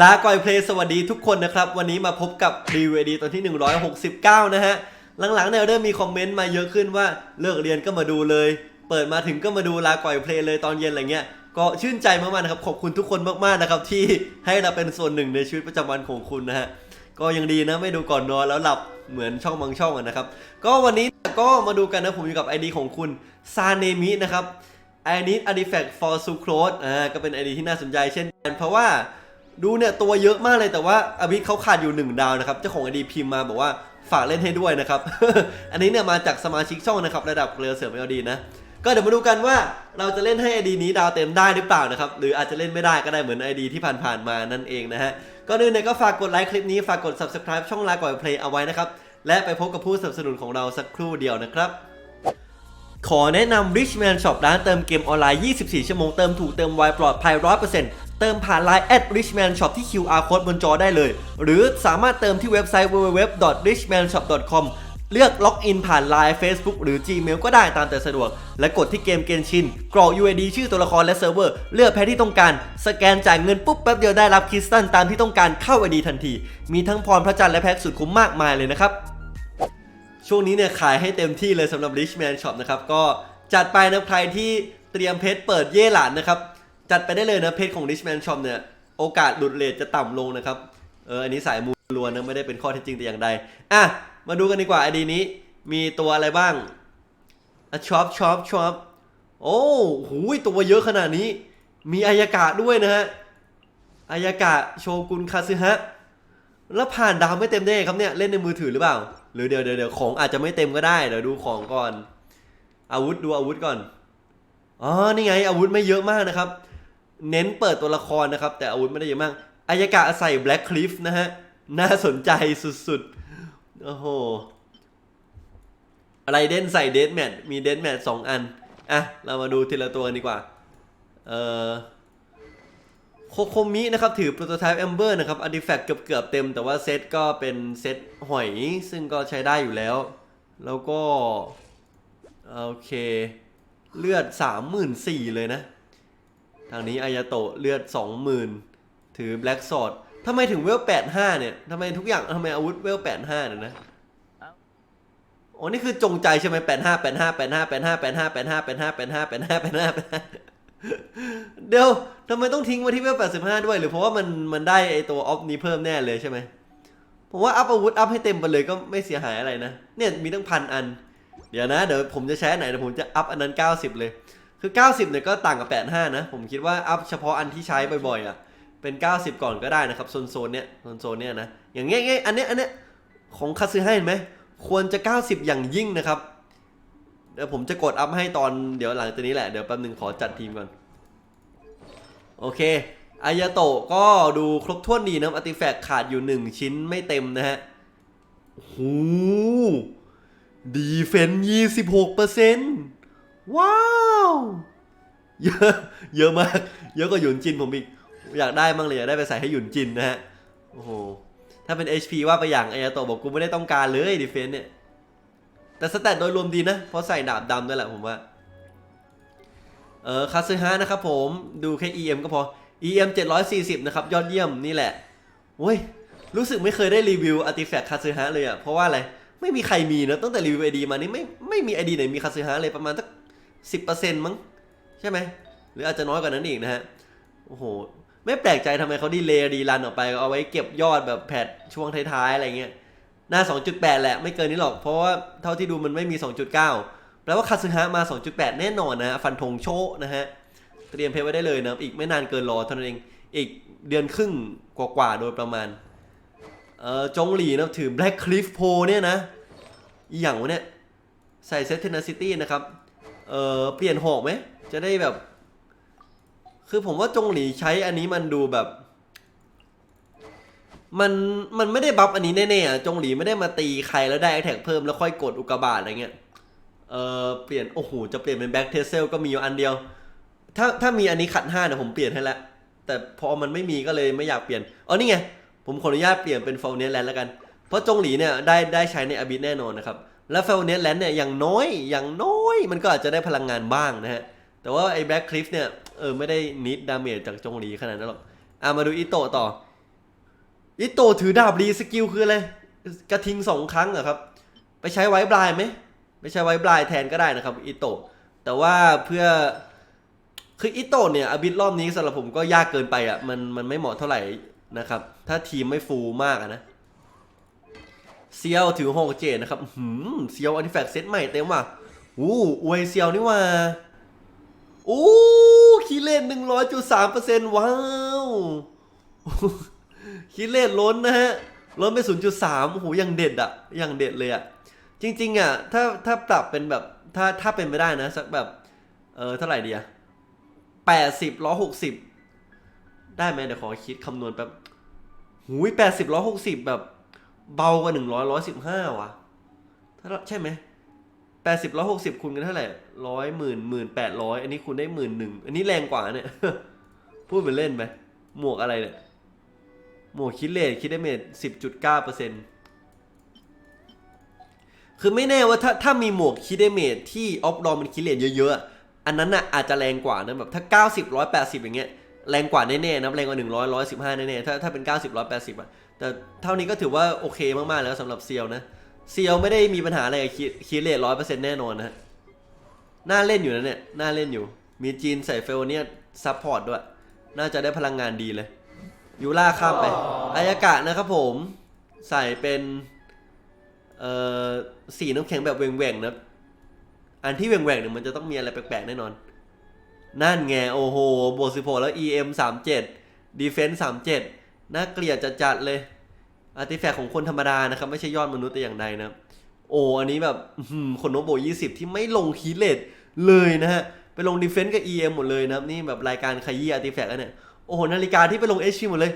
ลาก่อยเพลย์สวัสดีทุกคนนะครับ วันนี้มาพบกับรีเวดีตอนที่ 169 นะฮะ หลังๆเนี่ยเริ่มมีคอมเมนต์มาเยอะขึ้นว่าเลิกเรียนก็มาดูเลย เปิดมาถึงก็มาดูลาก่อยเพลย์เลยตอนเย็นอะไรเงี้ยก็ชื่นใจมากๆนะครับขอบคุณทุกคนมากๆนะครับที่ให้เราเป็นส่วนหนึ่งในชีวิตประจำวันของคุณนะฮะก็ยังดีนะไม่ดูก่อนนอนแล้วหลับเหมือนช่องบางช่องนะครับ ก็วันนี้ก็มาดูกันนะผมอยู่กับไอดีของคุณซาเนมินะครับ I need artifact for sucrose อ่าก็เป็น ID ที่น่าสนใจเช่นกันเพราะว่าดูเนี่ยตัวเยอะมากเลยแต่ว่าอภิษเขาขาดอยู่ 1 ดาวนะครับ เจ้าของ ID พิมพ์มาบอกว่าฝากเล่นให้ด้วยนะครับ อันนี้เนี่ยมาจากสมาชิกช่องนะครับ ระดับเรือเสือเมลดีนะ ก็เดี๋ยวมาดูกันว่าเราจะเล่นให้ ID นี้ดาวเต็มได้หรือเปล่านะครับ หรืออาจจะเล่นไม่ได้ก็ได้เหมือน ID ที่ผ่านๆมานั่นเองนะฮะก็นื่นเนี่ยก็ฝากกดไลค์คลิปนี้ฝากกด subscribe ช่องลาก่อยเพลย์เอาไว้นะครับและไปพบกับผู้สนับสนุนของเราสักครู่เดียวนะครับ ขอแนะนำ Richman Shop ร้านเติมเกมออนไลน์ 24 ชั่วโมง เติมถูกเติมไวปลอดภัย 100%เติมผ่าน Line at Richman Shop ที่ QR code บนจอได้เลย หรือสามารถเติมที่เว็บไซต์ www.richmanshop.com เลือกล็อกอินผ่าน Line Facebook หรือ Gmail ก็ได้ตามแต่สะดวก และกดที่เกมเกนชิน กรอก UID ชื่อตัวละครและเซิร์ฟเวอร์ เลือกแพ้ที่ต้องการ สแกนจ่ายเงินปุ๊บแป๊บเดียวได้รับคริสตัลตามที่ต้องการเข้า ID ทันที มีทั้งพรพระจันทร์และแพ็กสุดคุ้มมากมายเลยนะครับ ช่วงนี้เนี่ยขายให้เต็มที่เลยสำหรับ Richman Shop นะครับ ก็จัดไปนะใครที่เตรียมเพชรเปิดเย่หลานนะครับ จัดไปได้เลยนะเพชรของ Richman Shop เนี่ย โอกาสหลุดเลทจะต่ำลงนะครับ เออ อันนี้สายมูลวนนะ ไม่ได้เป็นข้อเท็จจริงแต่อย่างใด อะ มาดูกันดีกว่าไอดีนี้ มีตัวอะไรบ้างอะช็อปช็อปช็อปโอ้โหตัวเยอะขนาดนี้ มีอายากะด้วยนะฮะอายากะโชกุนคาซึฮะแล้วผ่านดาวไม่เต็มได้ครับเนี่ย เล่นในมือถือหรือเปล่า หรือเดี๋ยวเดี๋ยวเดี๋ยวของอาจจะไม่เต็มก็ได้เดี๋ยวดูของก่อน อาวุธดูอาวุธก่อนอ๋อนี่ไง อาวุธไม่เยอะมากนะครับ เน้นเปิดตัวละครนะครับ แต่อาวุธไม่ได้เยอะมากอายากะใส่แบล็คคลิฟนะฮะน่าสนใจสุดๆโอ้โหอะไรเด่นใส่เดดแมทมีเดดแมทสองอันอะเรามาดูทีละตัวกันดีกว่าเออ โคโคมินะครับถือโปรโตไทป์แอมเบอร์นะครับอาร์ติแฟกต์เกือบเกือบๆเต็ม แต่ว่าเซตก็เป็นเซตหอย ซึ่งก็ใช้ได้อยู่แล้ว แล้วก็ โอเค เลือด 34,000 เลยนะ ทางนี้อายาโตะเลือด 20,000 ถือแบล็กซอดทำไมถึงเวล 85 เนี่ยทำไมทุกอย่างทำไมอาวุธเวล 85 เนี่ยนะโอ้นี่คือจงใจใช่ไหม85 85 85 85 85 85 85 85 85 เดี๋ยวทำไมต้องทิ้งไว้ที่เวล85 ด้วย หรือเพราะว่ามันมันได้ไอตัวออฟนี้เพิ่มแน่เลยใช่ไหมผมว่าอัพอาวุธอัพให้เต็มไปเลยก็ไม่เสียหายอะไรนะ เนี่ยมีตั้งพันอัน เดี๋ยวนะ เดี๋ยวผมจะใช้อันไหนเดี๋ยวผมจะอัพอันนั้น 90 เลย คือ 90เนี่ยก็ต่างกับ 85 นะ ผมคิดว่าอัพเฉพาะอันที่ใช้บ่อยๆอะ เป็น 90 ก่อนก็ได้นะครับโซนโซนเนี้ยโซนโซนเนี้ยนะ อย่างเงี้ยเงี้ยอันเนี้ยอันเนี้ยของคาซึให้เห็นไหม ควรจะ 90 อย่างยิ่งนะครับ เดี๋ยวผมจะกดอัพให้ตอนเดี๋ยวหลังจากนี้แหละ เดี๋ยวแป๊บนึงขอจัดทีมก่อน โอเคอายาโตะก็ดูครบถ้วนดีนะอาร์ติแฟกขาดอยู่1ชิ้นไม่เต็มนะฮะโอ้โหดีเฟนยี่สิบหกเปอร์เซ็นต์ว้าว เยอะ เยอะมาก เยอะกว่าหยุนจินผมอีก อยากได้มั่งเลยอยากได้ไปใส่ให้หยุนจินนะฮะ โอ้โห ถ้าเป็น HP ว่าไปอย่างอายาโตะบอกกูไม่ได้ต้องการเลยดีเฟนเนี่ย แต่สแตทโดยรวมดีนะ เพราะใส่ดาบดำด้วยแหละผมว่า เออคาซึฮะนะครับผมดูแค่ EM ก็พอ EM 740 นะครับ ยอดเยี่ยมนี่แหละโอ้ย รู้สึกไม่เคยได้รีวิวอาร์ติแฟกต์คาซึฮะเลยอะ่ะ เพราะว่าอะไร ไม่มีใครมีนะตั้งแต่รีวิวไอดีมานี่ไม่ไม่มีไอดีไหนมีคาซึฮะเลยประมาณสักสิบเปอร์เซ็นต์มั้ง ใช่ไหม หรืออาจจะน้อยกว่านั้นอีกนะฮะ โอ้โห ไม่แปลกใจทำไมเขาดีเลย์ดีรันออกไป เอาไว้เก็บยอดแบบแพทช่วงท้ายๆ อะไรเงี้ย หน้า 2.8 แหละ ไม่เกินนี้หรอก เพราะว่าเท่าที่ดูมันไม่มี 2.9 แปลว่าคาซึฮะมา 2.8 แน่นอนนะ ฟันธงโชะนะฮะ เตรียมเพชรไว้ได้เลยนะ อีกไม่นานเกินรอเท่านั้นเอง อีกเดือนครึ่งกว่าๆ โดยประมาณ เอ่อ จงหลีนะถือ Black Cliff p o เนี่ยนะ อีหยังวะเนี่ย ใส่เซตเทนซิตี้นะครับ เอ่อ เปลี่ยนหอกไหม จะได้แบบ คือผมว่าจงหลีใช้อันนี้มันดูแบบ มันมันไม่ได้บัฟอันนี้แน่ๆอะจงหลีไม่ได้มาตีใครแล้วได้แท็กเพิ่มแล้วค่อยกดอุกกาบาตอะไรเงี้ยเอ่อเปลี่ยนโอ้โหจะเปลี่ยนเป็นแบ็กเทสเซลก็มีอยู่อันเดียว ถ้าถ้ามีอันนี้ขัดห้าเดี๋ยวผมเปลี่ยนให้แล้วแต่พอมันไม่มีก็เลยไม่อยากเปลี่ยนอ๋อนี่ไงผมขออนุญาตเปลี่ยนเป็นฟลเนสแลนด์แล้วกัน เพราะจงหลีเนี่ยได้ได้ใช้ในอบิทแน่นอนนะครับ แล้วฟลเนสแลนด์เนี่ยอย่างน้อยอย่างน้อยมันก็อาจจะได้พลังงานบ้างนะฮะ แต่ว่าไอ้แบล็คคลิฟเนี่ยเออไม่ได้นิดดาเมจจากจงหลีขนาดนั้นหรอกอะมาดูอิโตะต่อ อิโตถือดาบรีสกิลคืออะไรกระทิงสองครั้งเหรอครับ ไปใช้ไว้บลายไหมไปใช้ไว้บลายแทนก็ได้นะครับอิโตแต่ว่าเพื่อคืออิโตเนี่ยอบิทรอบนี้สำหรับผมก็ยากเกินไปอะมันมันไม่เหมาะเท่าไหร่นะครับ ถ้าทีมไม่ฟูลมากะนะเซียวถือหกเจนะครับหืมเซียวอันติแฟกเซตใหม่เต็มว่ะอู้อวยเซียวนี่ว่าอู้คีเลนหนึ่งร้อยจุดสามเปอร์เซ็นต์ว้าว คีเลนล้นนะฮะล้นไปศูนย์จุดสามโอ้โหยังเด็ดอะยังเด็ดเลยอะจริงๆอะถ้าถ้าปรับเป็นแบบถ้าถ้าเป็นไปได้นะสักแบบเออเท่าไหร่ดีอะแปดสิบร้อยหกสิบได้ไหมเดี๋ยวขอคิดคำนวณแป๊บหูยแปดสิบร้อยหกสิบแบบเบากว่าหนึ่งร้อยร้อยสิบห้าวะถ้าใช่ไหมแปดสิบร้อยหกสิบคูณกันเท่าไหร่ร้อยหมื่นหมื่นแปดร้อยอันนี้คูณได้หมื่นหนึ่งอันนี้แรงกว่าเนี่ย พูดเป็นเล่นไปหมวกอะไรเนี่ย หมวกคิดเลทคิดได้เมทสิบจุดเก้าเปอร์เซ็นต์คือไม่แน่ว่าถ้าถ้ามีหมวกคิดได้เมทที่ออฟดอมมันคิดเลทเยอะๆ อันนั้นน่ะอาจจะแรงกว่านะแบบถ้าเก้าสิบร้อยแปดสิบอย่างเงี้ยแรงกว่าแน่ๆนะแรงกว่าหนึ่งร้อยร้อยสิบห้าแน่ๆถ้าถ้าเป็นเก้าสิบร้อยแปดสิบอะแต่เท่านี้ก็ถือว่าโอเคมากๆแล้วสำหรับเซียวนะเซียวไม่ได้มีปัญหาอะไรกับคิดคิดเลทร้อยเปอร์เซ็นต์แน่นอนนะฮะน่าเล่นอยู่นะเนี่ยน่าเล่นอยู่ มีจีนใส่เฟลเนี่ยซัพพอร์ตด้วย น่าจะได้พลังงานดีเลย ยูล่าข้ามไปอายากะนะครับผม ใส่เป็น เอ่อสีน้ำแข็งแบบแหว่งๆนะอันที่แหว่งๆเนี่ยมันจะต้องมีอะไรแปลกๆแน่นอน นั่นไง โอ้โหบวก16แล้ว EM 37 Defense 37น่าเกลียดจัดๆเลยอาร์ติแฟกต์ของคนธรรมดานะครับ ไม่ใช่ยอดมนุษย์แต่อย่างใดนะโอ้อันนี้แบบคนโนโบ20ที่ไม่ลงคีเลตเลยนะฮะ ไปลง Defense กับ EM หมดเลยนะครับ นี่แบบรายการขยี้อาร์ติแฟกต์แล้วเนี่ย โอ้โหนาฬิกาที่ไปลง HP หมดเลย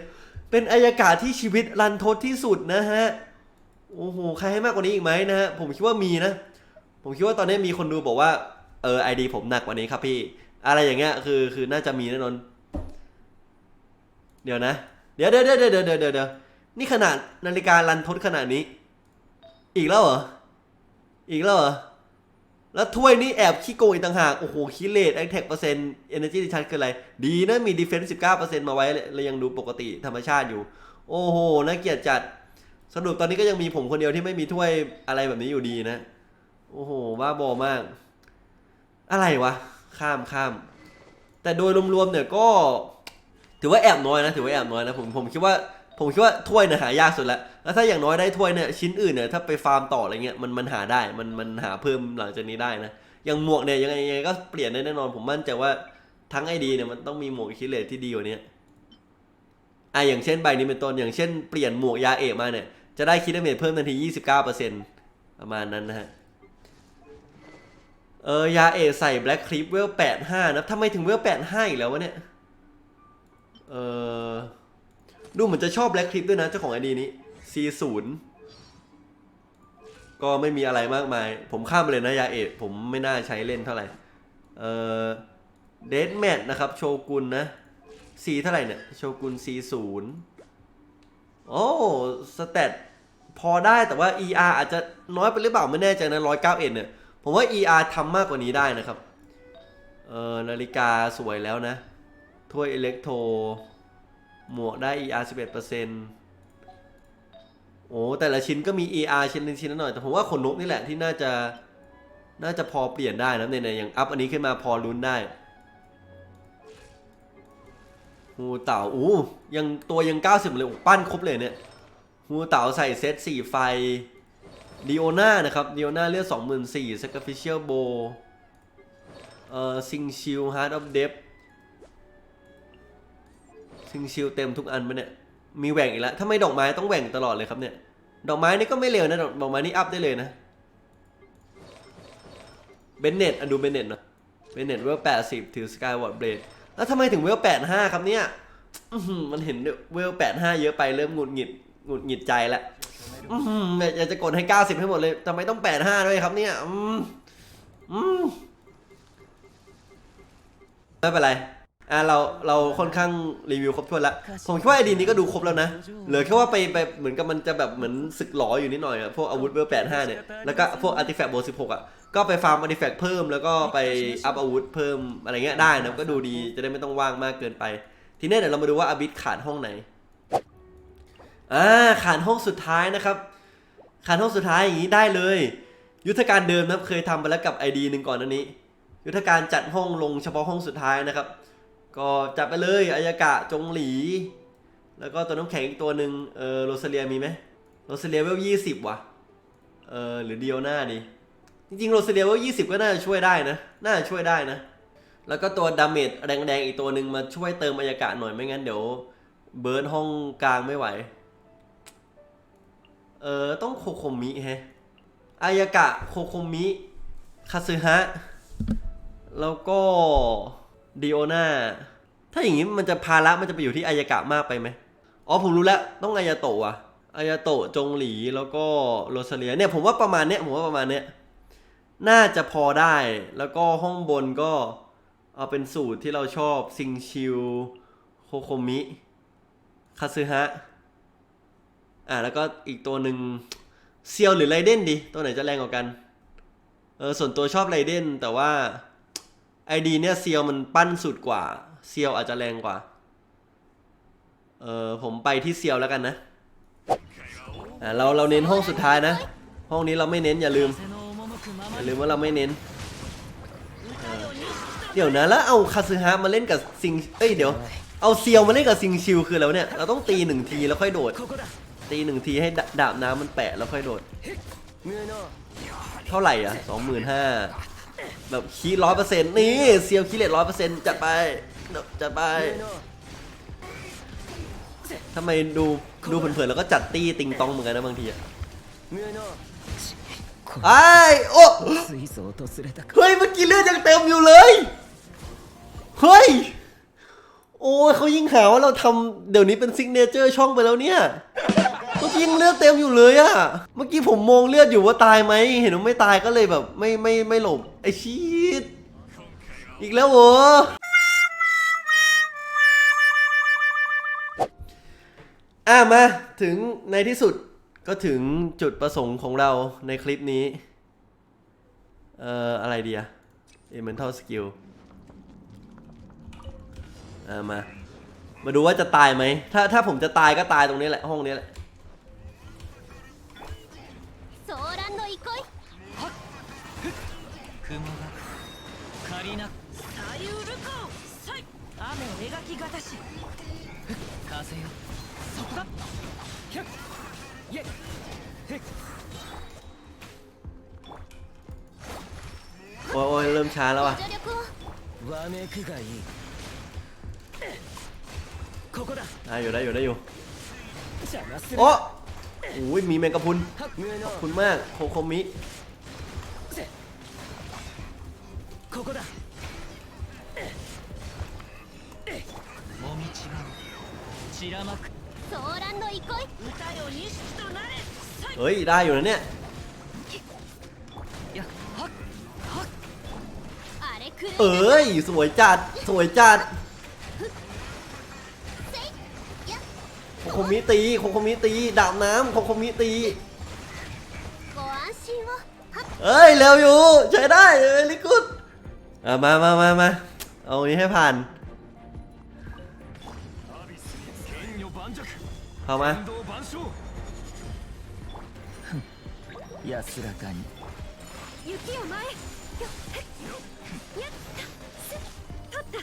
เป็นอายากาศที่ชีวิตรันทดที่สุดนะฮะโอ้โหใครให้มากกว่านี้อีกไหมนะฮะผมคิดว่ามีนะ ผมคิดว่าตอนนี้มีคนดูบอกว่าเออไอดีผมหนักกว่านี้ครับพี่ อะไรอย่างเงี้ยคือคือน่าจะมีแน่นอนเดี๋ยวนะ เดี๋ยวเดี๋ยวเดี๋ยวเดี๋ยวเดี๋ยวเดี๋ยวเดี๋ยวนี่ขนาดนาฬิการันทดขนาดนี้ อีกแล้วเหรออีกแล้วเหรอ แล้วถ้วยนี่แอบขี้โกงอีกต่างหาก โอ้โหคิเลตแอคแท็กเปอร์เซ็นต์เอเนจีดิชันคืออะไร ดีนะ มีดีเฟนซ์สิบเก้าเปอร์เซ็นต์มาไว้เลยยังดูปกติธรรมชาติอยู่ โอ้โหน่าเกลียดจัด สรุปตอนนี้ก็ยังมีผมคนเดียวที่ไม่มีถ้วยอะไรแบบนี้อยู่ดีนะ โอ้โหบ้าบอมาก อะไรวะ ข้ามข้าม แต่โดยรวมๆเนี่ยก็ ถือว่าแอบน้อยนะ ถือว่าแอบน้อยนะ ผมผมคิดว่า ผมคิดว่าถ้วยเนี่ยหายากสุดแล้วแล้วถ้าอย่างน้อยได้ถ้วยเนี่ยชิ้นอื่นเนี่ยถ้าไปฟาร์มต่ออะไรเงี้ยมันมันหาได้มันมันหาเพิ่มหลังจากนี้ได้นะอย่างหมวกเนี่ยยังไงยังไงก็เปลี่ยนได้แน่นอนผมมั่นใจว่าทั้งไอดีเนี่ยมันต้องมีหมวกคิเลตที่ดีกว่านี้อะอย่างเช่นใบนี้เป็นต้นอย่างเช่นเปลี่ยนหมวกยาเอะมาเนี่ยจะได้คิดเมทเพิ่มทันที 29%ประมาณนั้นนะฮะ เออยาเอใส่แบล็คคลิปเวล85นะทำไมถึงเวล85อีกแล้ววะเนี่ย เออ ดูเหมือนจะชอบแบล็คคลิปด้วยนะเจ้าของไอดีนี้ C0 ก็ไม่มีอะไรมากมาย ผมข้ามไปเลยนะยาเอะผมไม่น่าใช้เล่นเท่าไหร่ เออเดดแมทนะครับ โชกุนนะ C เท่าไหร่เนี่ย โชกุน C0 โอ้สเตตพอได้แต่ว่า ER อาจจะน้อยไปหรือเปล่าไม่แน่ใจนะ191เนี่ย ผมว่า ER ทำมากกว่านี้ได้นะครับ เออนาฬิกาสวยแล้วนะ ถ้วยอิเล็กโทร หมวกได้ ER 11%โอ้แต่ละชิ้นก็มี ER ชิ้นนึงชิ้นละหน่อย แต่ผมว่าขนนกนี่แหละที่น่าจะน่าจะพอเปลี่ยนได้นะเนี่ยอย่างอัพอันนี้ขึ้นมาพอลุ้นได้งูเต่าอู้ยังตัวยัง 90 เลยปั้นครบเลยเนี่ยงูเต่าใส่เซต4ไฟดิโอนานะครับดิโอนาเลือด24,000 sacrificial bow เอ่อซิงชิล heart of depth ซิงชิลเต็มทุกอันไหมเนี่ยมีแหว่งอีกแล้วทำไมดอกไม้ต้องแหว่งตลอดเลยครับเนี่ย ดอกไม้นี่ก็ไม่เร็วนะดอกดอกไม้นี่อัพได้เลยนะเบนเน็ตอะดูเบนเน็ตหน่อยเบนเน็ตเวลแปดสิบถือสกายวอร์ดเบลดแล้วทำไมถึงเวลแปดห้าครับเนี่ยมันเห็นเวลแปดห้าเยอะไปเริ่มหงุดหงิดหงุดหงิดใจล้วอื้อหืออยากจะกดให้เก้าสิบให้หมดเลยทำไมต้องแปดห้าด้วยครับเนี่ยอืมอืมไม่เป็นไร อะเราเราค่อนข้างรีวิวครบถ้วนแล้วผมคิดว่าไอดีนี้ก็ดูครบแล้วนะเหลือแค่ว่าไปไปเหมือนกับมันจะแบบเหมือนศึกหลออยู่นิดหน่อยอะพวกอาวุธเวลแปดห้าเนี่ยแล้วก็พวกอาร์ติแฟกต์โบสิบหกอะก็ก็ไปฟาร์มอาร์ติแฟกต์เพิ่มแล้วก็ไปอัพอาวุธเพิ่มอะไรเงี้ยได้นะก็ดูดีจะได้ไม่ต้องว่างมากเกินไป ทีนี้เดี๋ยวเรามาดูว่าอาบิดขาดห้องไหนอ่าขาดห้องสุดท้ายนะครับขาดห้องสุดท้ายอย่างนี้ได้เลย ยุทธการเดิมนะครับเคยทำไปแล้วกับ ID หนึ่งก่อนอันนี้ ยุทธการจัดห้องลงเฉพาะห้องสุดท้ายนะครับ ก็จัดไปเลยอายากะจงหลี แล้วก็ตัวน้ำแข็งอีกตัวหนึ่งเออโรซาเลียมีไหมโรซาเลียเวลยี่สิบว่ะเออหรือเดียวหน้าดีจริงๆโรซาเลียเวลยี่สิบก็น่าจะช่วยได้นะ น่าจะช่วยได้นะ แล้วก็ตัวดาเมจแดงๆอีกตัวหนึ่งมาช่วยเติมบรรยากาศหน่อยไม่งั้นเดี๋ยวเบิร์นห้องกลางไม่ไหว เออต้องโคโคมิแฮะอายากะโคโคมิคาซึฮะ แล้วก็ ดิโอนาถ้าอย่างนี้มันจะภาระมันจะไปอยู่ที่อายากะมากไปไหมอ๋อผมรู้แล้วต้องอายาโตะอะอายาโตะจงหลีแล้วก็โรซาเลียเนี่ยผมว่าประมาณเนี้ยผมว่าประมาณเนี้ยน่าจะพอได้แล้วก็ห้องบนก็เอาเป็นสูตรที่เราชอบซิงชิวโคโคมิคาซึฮะอ่าแล้วก็อีกตัวหนึ่งเซียวหรือไรเดนดี ตัวไหนจะแรงกว่ากันเออส่วนตัวชอบไรเดนแต่ว่า ไอดีเนี่ยเซียวมันปั้นสุดกว่า เซียวอาจจะแรงกว่า เออผมไปที่เซียวแล้วกันนะ อ่าเราเราเน้นห้องสุดท้ายนะ ห้องนี้เราไม่เน้นอย่าลืม อย่าลืมว่าเราไม่เน้นเเดี๋ยวนะแล้วเอาคาซึฮะมาเล่นกับซิง เอ้ยเดี๋ยว เอาเซียวมาเล่นกับซิงชิวคืออะไรวเนี่ย เราต้องตีหนึ่งทีแล้วค่อยโดด ตีหนึ่งทีให้ดดาบน้ำมันแปะแล้วค่อยโดด เท่าไหร่อะสองหมื่นห้า แบบคีร้อยเปอร์เซ็นต์นี่เซียวคีเลตร้อยเปอร์เซ็นต์จัดไปจัดไปทำไมดูดูเผินๆแล้วก็จัดตี้ติงตองเหมือนกันนะบางทีอะไอ้โอ้เฮ้ยเมื่อกี้เลือดยังเต็มอยู่เลยเฮ้ยโอ้เขายิ่งหาว่าเราทำเดี๋ยวนี้เป็นซิกเนเจอร์ช่องไปแล้วเนี่ย กี้ยังเลือดเต็มอยู่เลยอะเมื่อกี้ผมมองเลือดอยู่ว่าตายไหมเห็นว่าไม่ตายก็เลยแบบ ไม่ไม่ไม่หลบไอชีตอีกแล้วเหรออะมาถึงในที่สุดก็ถึงจุดประสงค์ของเราในคลิปนี้ เอ่อ อะไรดีอะ elemental skill อ่ามา มาดูว่าจะตายไหม ถ้าถ้าผมจะตายก็ตายตรงนี้แหละ ห้องนี้แหละ 風よそこだひゃっイェイへっ โอ้ยโอ้ยเริ่มช้าแล้ว ご อ่ะ 助力をわめくがいいここだ ได้อยู่ได้อยู่ได้อยู่ 邪魔する โอ้โอ้ยมีแมงกะพรุน はっ無 ขอบ 能 คุณมาก โคโคมิ ここだ 散らまくソーランド憩い歌よ錦となれサイ เฮ้ย ได้อยู่นะเนี่ย やはっはっあれくるい เอ้ย สวยจัด สวยจัด せいや โคโคมิตี โคโคมิตี ดาบน้ำโคโคมิตี ご安心をはっ เอ้ย เร็วอยู่ ใช้ได้เอ้ยลิกุดอ่ะมามามามาเอาอันนี้ให้ผ่าน เข้ามา 天道万象安らかに雪を前よやったす取った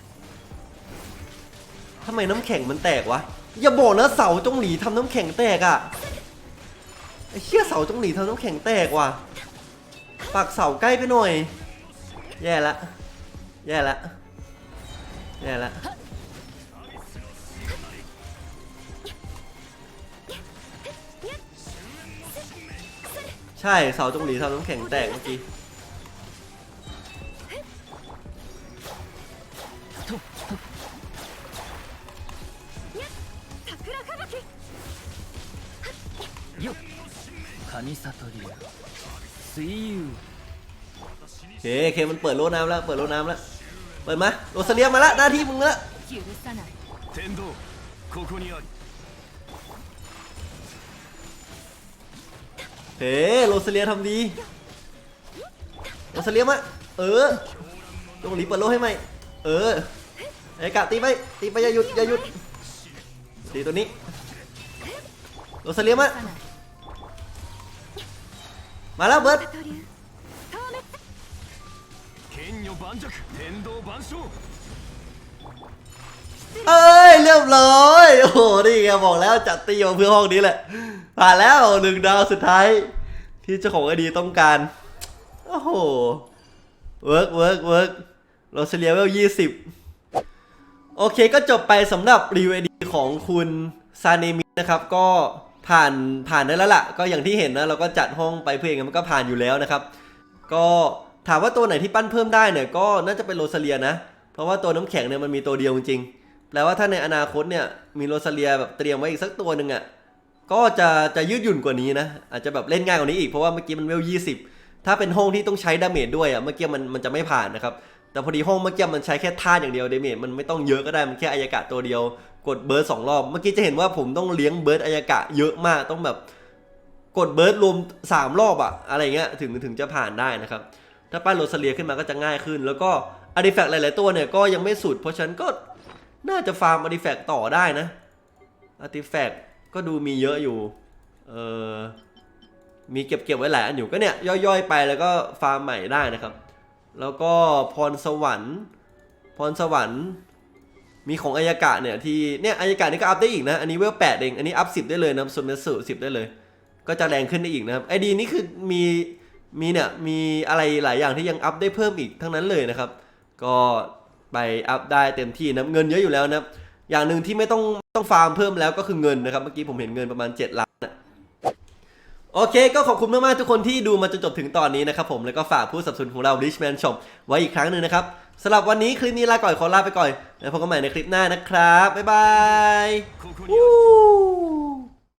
ทำไมน้ำแข็งมันแตกวะ อย่าบอกนะเสาจงหลีทำน้ำแข็งแตกอะ่ะไอ้เชี่ยเสาจงหลีทำน้ำแข็งแตกว่ะปักเสาใกล้ไปหน่อย แย่ละ แย่ละ แย่ละ ใช่เสาจงหลีเสาน้ำแข็งแตกเมื่อกี้เคเคมันเปิดโลน้ำแล้วเปิดโลน้ำแล้วเปิดมาโรสเลียมาละหน้าที่มึงละ เฮ้โรซาเลียทำดีโโรซาเลียมาเออจงหลีเปิดโลกให้ไหมเออไอ้กะตีไปตีไปอย่าหยุดอย่าหยุดตีตัวนี้โรซาเลียมามาแล้วเบิร์ด เอ้ยเรียบร้อย โอ้โหนี่ไงบอกแล้วจัดตีมาเพื่อห้องนี้แหละผ่านแล้วหนึ่งดาวสุดท้าย ที่เจ้าของไอดีต้องการ โอ้โหเวิร์กเวิร์กเวิร์กโรซาเลียเวลยี่สิบโอเคก็จบไปสำหรับรีวิวดีของคุณซาเนมินะครับ ก็ผ่านผ่านได้แล้วล่ะ ก็อย่างที่เห็นนะเราก็จัดห้องไปเพื่อเองมันก็ผ่านอยู่แล้วนะครับ ก็ถามว่าตัวไหนที่ปั้นเพิ่มได้เนี่ยก็น่าจะเป็นโรซเลียนะ เพราะว่าตัวน้ำแข็งเนี่ยมันมีตัวเดียวจริงๆ แปลว่าถ้าในอนาคตเนี่ยมีโรซาเลียแบบเตรียมไว้อีกสักตัวหนึ่งอะ่ะก็จะจะยืดหยุ่นกว่านี้นะ อาจจะแบบเล่นง่ายกว่านี้อีกเพราะว่าเมื่อกี้มันเวล20ถ้าเป็นห้องที่ต้องใช้ดาเมจด้วยอะ่ะเมื่อกี้มันมันจะไม่ผ่านนะครับแต่พอดีห้องเมื่อกี้มันใช้แค่ท่าอย่างเดียวดาเมจมันไม่ต้องเยอะก็ได้มันแค่อายากะตัวเดียว กดเบิร์ดสองรอบเมื่อกี้จะเห็นว่าผมต้องเลี้ยงเบิร์ดอายากะเยอะมากต้องแบบกดเบิร์ดรวม 3 รอบอะอะไรเงี้ยถึงถึงจะผ่านได้นะครับ ถ้าป้ายโรซาเลียขึ้นมาก็จะง่ายขึ้น แล้วก็อาร์ติแฟกต์หลาย ๆ ตัวเนี่ยก็ยังไม่สุด เพราะฉะนั้นก็ น่าจะฟาร์มอาร์ติแฟกต์ต่อได้นะอาร์ติแฟกต์ก็ดูมีเยอะอยู่ เออมีเก็บเก็บไว้หลายอันอยู่ก็เนี่ย ย่อยๆ ไปแล้วก็ฟาร์มใหม่ได้นะครับ แล้วก็พรสวรรค์ พรสวรรค์ มีของอายากะเนี่ยที่เนี่ยอายากะนี่ก็อัพได้อีกนะ อันนี้เวลแปดเอง อันนี้อัพสิบได้เลยนะโซนเมสึสิบได้เลย ก็จะแรงขึ้นได้อีกนะครับไอดีนี่คือมีมีเนี่ยมีอะไรหลายอย่างที่ยังอัพได้เพิ่มอีกทั้งนั้นเลยนะครับ ก็ ไปอัพได้เต็มที่นะเงินเยอะอยู่แล้วนะอย่างหนึ่งที่ไม่ต้องต้องฟาร์มเพิ่มแล้วก็คือเงินนะครับ เมื่อกี้ผมเห็นเงินประมาณ 7 ล้านนะโอเค ก็ขอบคุณมากๆ ทุกคนที่ดูมาจนจบถึงตอนนี้นะครับผมแล้วก็ฝากผู้สับสนของเรา Richman Shop ไว้อีกครั้งหนึ่งนะครับสำหรับวันนี้คลิปนี้ลาก่อนขอลาไปก่อนแล้วพบกันใหม่ในคลิปหน้านะครับบ๊ายบาย